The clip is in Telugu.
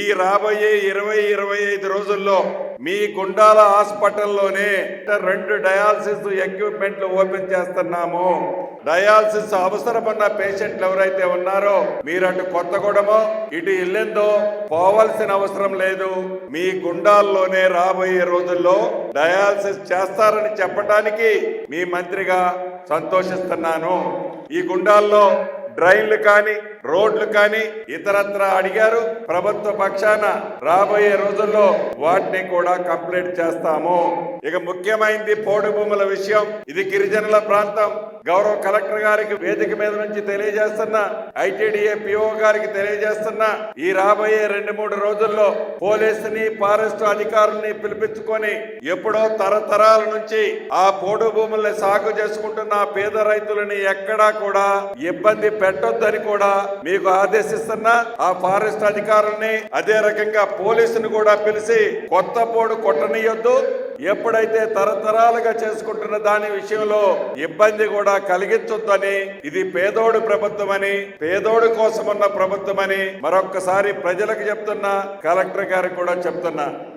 ఈ రాబోయే ఇరవై ఇరవై ఐదు రోజుల్లో మీ గుండాల హాస్పిటల్లోనే రెండు డయాలసిస్ ఎక్విప్మెంట్లు ఓపెన్ చేస్తున్నాము. డయాలసిస్ అవసరమన్న పేషెంట్లు ఎవరైతే ఉన్నారో మీరు అటు కొత్తగూడమో ఇటు ఇల్లెందో పోవాల్సిన అవసరం లేదు. మీ గుండాల్లోనే రాబోయే రోజుల్లో డయాలసిస్ చేస్తారని చెప్పడానికి మీ మంత్రిగా సంతోషిస్తున్నాను. ఈ గుండాల్లో డ్రైన్లు కానీ రోడ్లు కానీ ఇతరత్ర అడిగారు. ప్రభుత్వ పక్షాన రాబోయే రోజుల్లో వాటిని కూడా కంప్లీట్ చేస్తాము. ఇక ముఖ్యమైనది పోడు భూముల విషయం. ఇది గిరిజనుల ప్రాంతం. గౌరవ కలెక్టర్ గారికి వేదిక మీద నుంచి తెలియజేస్తున్న ఐటీడీఏ పిఓ గారికి తెలియజేస్తున్న ఈ రాబోయే రెండు మూడు రోజుల్లో పోలీసుని ఫారెస్ట్ అధికారుల్ని పిలిపించుకొని ఎప్పుడో తరతరాల నుంచి ఆ పోడు భూముల్ని సాగు చేసుకుంటున్న పేద రైతులని ఎక్కడా కూడా ఇబ్బంది పెట్టొద్దని కూడా మీకు ఆదేశిస్తున్నా ఆ ఫారెస్ట్ అధికారుల్ని అదే రకంగా పోలీసుని కూడా పిలిచి కొత్త పోడు కొట్టనీయొద్దు. ఎప్పుడైతే తరతరాలుగా చేసుకుంటున్న దాని విషయంలో ఇబ్బంది కూడా కలిగించొద్దని ఇది పేదోడు ప్రభుత్వమని పేదోడు కోసం ఉన్న ప్రభుత్వమని మరొక్కసారి ప్రజలకు చెప్తున్నా కలెక్టర్ గారికి కూడా చెప్తున్నా.